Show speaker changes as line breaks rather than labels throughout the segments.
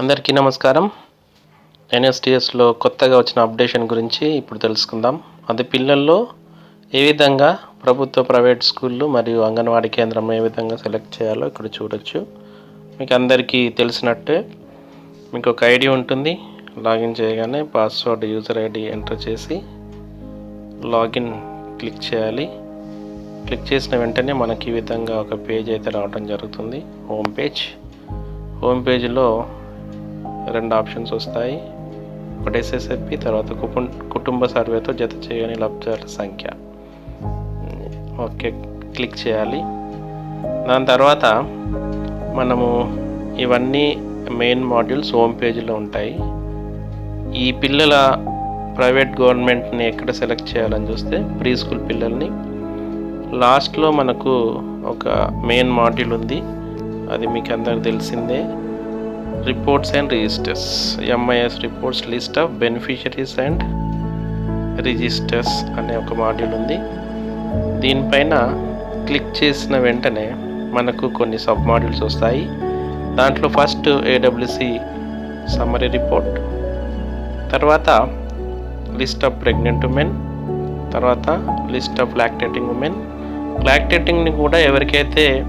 అందరికీ నమస్కారం. ఎన్ఎస్టిఎస్లో కొత్తగా వచ్చిన అప్డేషన్ గురించి ఇప్పుడు తెలుసుకుందాం. అది పిల్లల్లో ఏ విధంగా ప్రభుత్వ ప్రైవేట్ స్కూళ్ళు మరియు అంగన్వాడీ కేంద్రం ఏ విధంగా సెలెక్ట్ చేయాలో ఇక్కడ చూడొచ్చు. మీకు అందరికీ తెలిసినట్టే మీకు ఒక ఐడి ఉంటుంది. లాగిన్ చేయగానే పాస్వర్డ్ యూజర్ ఐడి ఎంటర్ చేసి లాగిన్ క్లిక్ చేయాలి. క్లిక్ చేసిన వెంటనే మనకి ఈ విధంగా ఒక పేజ్ అయితే రావడం జరుగుతుంది. Home page. హోమ్ పేజ్లో రెండు ఆప్షన్స్ వస్తాయి. ఒకటి ఎస్ఎస్ఎఫ్పి తర్వాత కుపుం- కుటుంబ సర్వేతో జత చేయని లబ్ధిదారుల సంఖ్య. ఓకే క్లిక్ చేయాలి. దాని తర్వాత మనము ఇవన్నీ మెయిన్ మాడ్యూల్స్ హోమ్ పేజీలో ఉంటాయి. ఈ పిల్లల ప్రైవేట్ గవర్నమెంట్ని ఎక్కడ సెలెక్ట్ చేయాలని చూస్తే ప్రీ స్కూల్ పిల్లల్ని. లాస్ట్లో మనకు ఒక మెయిన్ మాడ్యూల్ ఉంది. అది మీకు అందరికి తెలిసిందే. Reports and registers MIS reports list of beneficiaries and registers అనే ఒక మాడ్యూల్ ఉంది. దీనిపైన క్లిక్ చేసిన వెంటనే మనకు కొన్ని సబ్ మాడ్యూల్స్ వస్తాయి. దాంట్లో ఫస్ట్ ఏడబ్ల్యూసి సమ్మరీ రిపోర్ట్ తర్వాత లిస్ట్ ఆఫ్ ప్రెగ్నెంట్ ఉమెన్ తర్వాత లిస్ట్ ఆఫ్ లాక్టేటింగ్ ఉమెన్ లాక్టేటింగ్ని కూడా ఎవరికైతే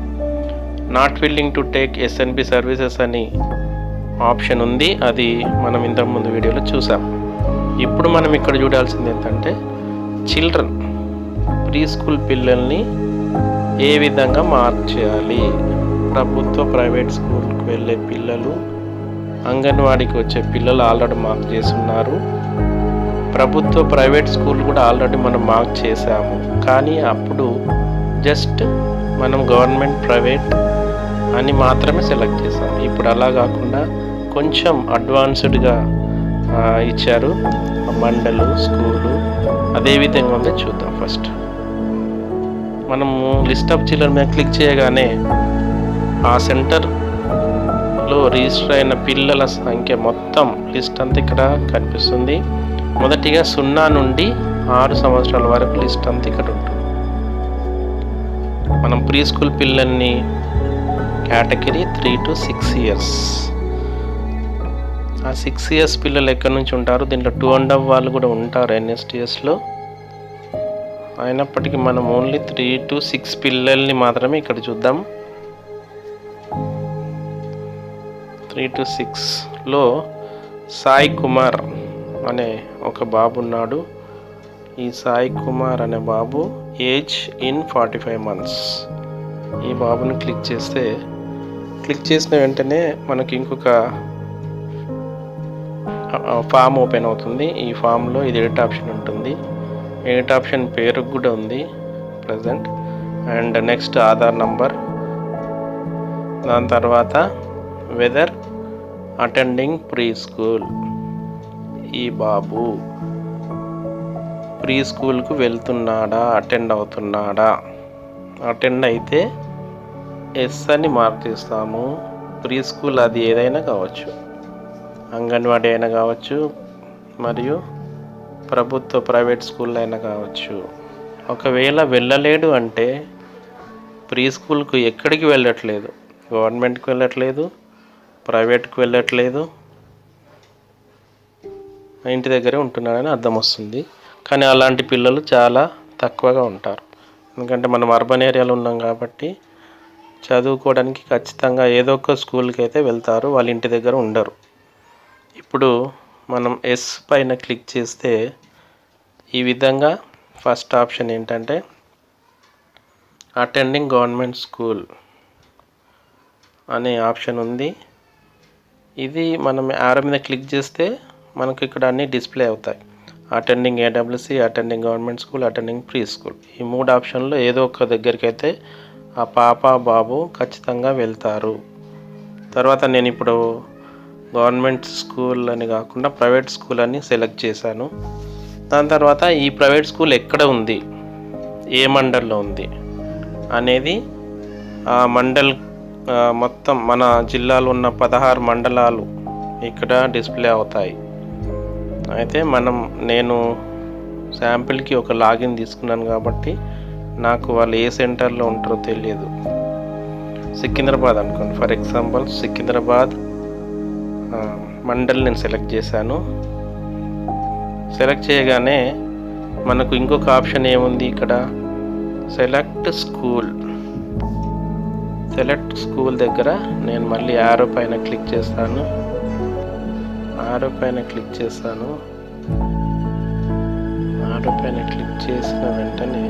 not willing to take SNB services అని ఆప్షన్ ఉంది. అది మనం ఇంతకుముందు వీడియోలో చూసాం. ఇప్పుడు మనం ఇక్కడ చూడాల్సింది ఏంటంటే చిల్డ్రన్ ప్రీ స్కూల్ పిల్లల్ని ఏ విధంగా మార్క్ చేయాలి? ప్రభుత్వ ప్రైవేట్ స్కూల్కి వెళ్ళే పిల్లలు అంగన్వాడీకి వచ్చే పిల్లలు ఆల్రెడీ మార్క్ చేస్తున్నారు. ప్రభుత్వ ప్రైవేట్ స్కూల్ కూడా ఆల్రెడీ మనం మార్క్ చేసాము కానీ అప్పుడు జస్ట్ మనం గవర్నమెంట్ ప్రైవేట్ అని మాత్రమే సెలెక్ట్ చేసాం ఇప్పుడు అలా కాకుండా కొంచెం అడ్వాన్స్డ్గా ఇచ్చారు. మండలు స్కూలు అదే విధంగా ఉందో. చూద్దాం ఫస్ట్. మనము లిస్ట్ ఆఫ్ చిల్డ్రన్ మీద క్లిక్ చేయగానే ఆ సెంటర్లో రిజిస్టర్ అయిన పిల్లల సంఖ్య మొత్తం లిస్ట్ అంతా ఇక్కడ కనిపిస్తుంది. మొదటిగా సున్నా నుండి ఆరు సంవత్సరాల వరకు లిస్ట్ అంతా ఇక్కడ ఉంటుంది. మనం ప్రీ స్కూల్ పిల్లల్ని category three to six years. ఆ సిక్స్ ఇయర్స్ పిల్లలు ఎక్కడి నుంచి ఉంటారు? దీంట్లో టూ అండ్ హాఫ్ వాళ్ళు కూడా ఉంటారు ఎన్ఎస్టిఎస్లో అయినప్పటికీ మనం ఓన్లీ త్రీ టు సిక్స్ పిల్లల్ని మాత్రమే ఇక్కడ చూద్దాం. త్రీ టు సిక్స్లో సాయి కుమార్ అనే ఒక బాబు ఉన్నాడు. ఈ సాయి కుమార్ అనే బాబు age in forty five months ఈ బాబుని క్లిక్ చేస్తే క్లిక్ చేసిన వెంటనే మనకి ఇంకొక ఫామ్ ఓపెన్ అవుతుంది. ఈ ఫామ్లో ఇది ఎడిట్ ఆప్షన్ ఉంటుంది. ఎడిట్ ఆప్షన్ పేరు కూడా ఉంది present. And next Aadhaar number. దాని తర్వాత వెదర్ అటెండింగ్ ప్రీ స్కూల్ ఈ బాబు ప్రీ స్కూల్కు వెళ్తున్నాడా? అటెండ్ అవుతున్నాడా? అటెండ్ అయితే ఎస్ అని మార్క్ చేస్తాము ప్రీ స్కూల్ అది ఏదైనా కావచ్చు. అంగన్వాడీ అయినా కావచ్చు మరియు ప్రభుత్వ ప్రైవేట్ స్కూల్ అయినా కావచ్చు. ఒకవేళ వెళ్ళలేడు అంటే ప్రీ స్కూల్కు ఎక్కడికి వెళ్ళట్లేదు? గవర్నమెంట్కి వెళ్ళట్లేదు? ప్రైవేట్కి వెళ్ళట్లేదు? ఇంటి దగ్గరే ఉంటున్నాడని అర్థం వస్తుంది. కానీ అలాంటి పిల్లలు చాలా తక్కువగా ఉంటారు. ఎందుకంటే మనం అర్బన్ ఏరియాలో ఉన్నాం కాబట్టి చదువుకోవడానికి ఖచ్చితంగా ఏదో ఒక స్కూల్కి అయితే వెళ్తారు వాళ్ళ ఇంటి దగ్గర ఉండరు. ఇప్పుడు మనం ఎస్ పైన క్లిక్ చేస్తే ఈ విధంగా ఫస్ట్ ఆప్షన్ ఏంటంటే అటెండింగ్ గవర్నమెంట్ స్కూల్ అనే ఆప్షన్ ఉంది. ఇది మనం ఆరో మీద క్లిక్ చేస్తే మనకు ఇక్కడ అన్ని డిస్ప్లే అవుతాయి. Attending AWC attending government school attending pre school ఈ మూడు ఆప్షన్లో ఏదో ఒక దగ్గరికి అయితే ఆ పాప బాబు ఖచ్చితంగా వెళ్తారు. తర్వాత నేను ఇప్పుడు గవర్నమెంట్ స్కూల్ అని కాకుండా ప్రైవేట్ స్కూల్ అని సెలెక్ట్ చేశాను. దాని తర్వాత ఈ ప్రైవేట్ స్కూల్ ఎక్కడ ఉంది? ఏ మండల్లో ఉంది? అనేది ఆ మండల్ మొత్తం మన జిల్లాలో ఉన్న పదహారు మండలాలు ఇక్కడ డిస్ప్లే అవుతాయి. అయితే మనం నేను శాంపిల్కి ఒక లాగిన్ తీసుకున్నాను కాబట్టి నాకు వాళ్ళు ఏ సెంటర్లో ఉంటారో తెలియదు. సికింద్రాబాద్ అనుకోండి. ఫర్ ఎగ్జాంపుల్ సికింద్రాబాద్ మండల్ నేను సెలెక్ట్ చేశాను. సెలెక్ట్ చేయగానే మనకు ఇంకొక ఆప్షన్ ఏముంది ఇక్కడ? Select school. సెలెక్ట్ స్కూల్ దగ్గర నేను మళ్ళీ ఆరో పైన క్లిక్ చేస్తాను. ఆరో పైన క్లిక్ చేస్తాను. ఆరో పైన క్లిక్ చేసిన వెంటనే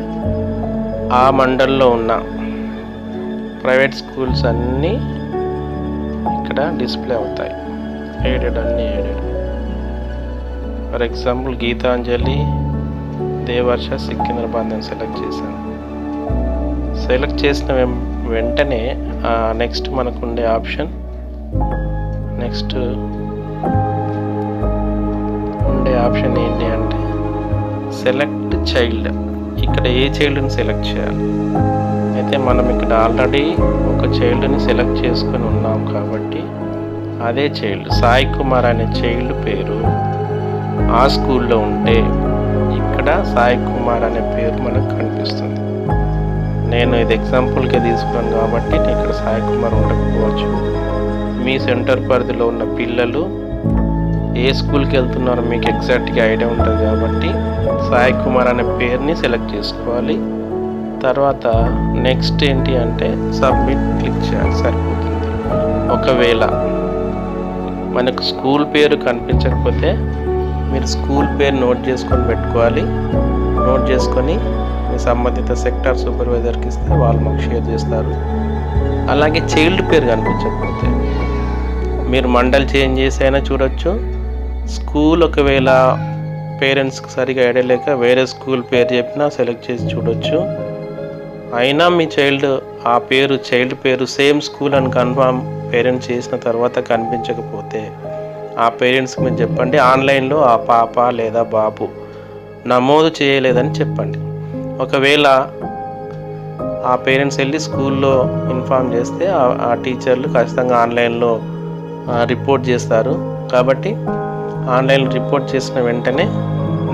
ఆ మండల్లో ఉన్న ప్రైవేట్ స్కూల్స్ అన్నీ ఇక్కడ డిస్ప్లే అవుతాయి. ఎయిడెడ్ అన్నీ aided for example Geetanjali దేవర్ష Secunderabad నేను సెలెక్ట్ చేశాను. సెలెక్ట్ చేసిన వెం- వెంటనే నెక్స్ట్ మనకు ఉండే ఆప్షన్ నెక్స్ట్ ఉండే ఆప్షన్ ఏంటి అంటే సెలెక్ట్ చైల్డ్. ఇక్కడ ఏ చైల్డ్ని సెలెక్ట్ చేయాలి? అయితే మనం ఇక్కడ ఆల్రెడీ ఒక చైల్డ్ని సెలెక్ట్ చేసుకొని ఉన్నాం కాబట్టి అదే చైల్డ్ సాయి కుమార్ అనే చైల్డ్ పేరు ఆ స్కూల్లో ఉంటే ఇక్కడ సాయి కుమార్ అనే పేరు మనకు కనిపిస్తుంది. నేను ఇది ఎగ్జాంపుల్గా తీసుకున్నాను కాబట్టి ఇక్కడ సాయి కుమార్ ఉండకపోవచ్చు. మీ సెంటర్ పరిధిలో ఉన్న పిల్లలు ఏ స్కూల్కి వెళ్తున్నారో మీకు ఎగ్జాక్ట్గా ఐడియా ఉంటుంది కాబట్టి సాయి కుమార్ అనే పేరుని సెలెక్ట్ చేసుకోవాలి. తర్వాత నెక్స్ట్ ఏంటి అంటే సబ్మిట్ క్లిక్ చేయాలి. సరిపోతుంది. ఒకవేళ మనకు స్కూల్ పేరు కనిపించకపోతే మీరు స్కూల్ పేరు నోట్ చేసుకొని పెట్టుకోవాలి. నోట్ చేసుకొని మీ సంబంధిత సెక్టార్ సూపర్వైజర్కి ఇస్తే వాళ్ళు మాకు షేర్ చేస్తారు. అలాగే చైల్డ్ పేరు కనిపించకపోతే మీరు మండల్ చేంజ్ చేసి అయినా చూడొచ్చు. స్కూల్ ఒకవేళ పేరెంట్స్కి సరిగా ఐడియా లేక వేరే స్కూల్ పేరు చెప్పినా సెలెక్ట్ చేసి చూడొచ్చు. అయినా మీ చైల్డ్ ఆ పేరు చైల్డ్ పేరు సేమ్ స్కూల్ అని కన్ఫామ్ పేరెంట్స్ చేసిన తర్వాత కనిపించకపోతే ఆ పేరెంట్స్కి మీరు చెప్పండి ఆన్లైన్లో ఆ పాప లేదా బాబు నమోదు చేయలేదని చెప్పండి. ఒకవేళ ఆ పేరెంట్స్ వెళ్ళి స్కూల్లో ఇన్ఫామ్ చేస్తే ఆ- టీచర్లు ఖచ్చితంగా ఆన్లైన్లో రిపోర్ట్ చేస్తారు. కాబట్టి ఆన్లైన్లో రిపోర్ట్ చేసిన వెంటనే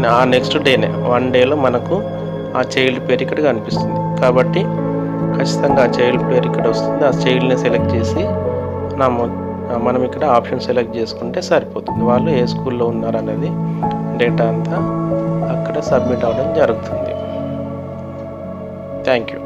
ఆ నెక్స్ట్ డేనే వన్ డేలో మనకు ఆ చైల్డ్ పేరు ఇక్కడ కనిపిస్తుంది. కాబట్టి ఖచ్చితంగా ఆ చైల్డ్ పేరు ఇక్కడ వస్తుంది. ఆ చైల్డ్ని సెలెక్ట్ చేసి నమో మనం ఇక్కడ ఆప్షన్ సెలెక్ట్ చేసుకుంటే సరిపోతుంది. వాళ్ళు ఏ స్కూల్లో ఉన్నారనేది డేటా అంతా అక్కడ సబ్మిట్ అవ్వడం జరుగుతుంది. Thank you.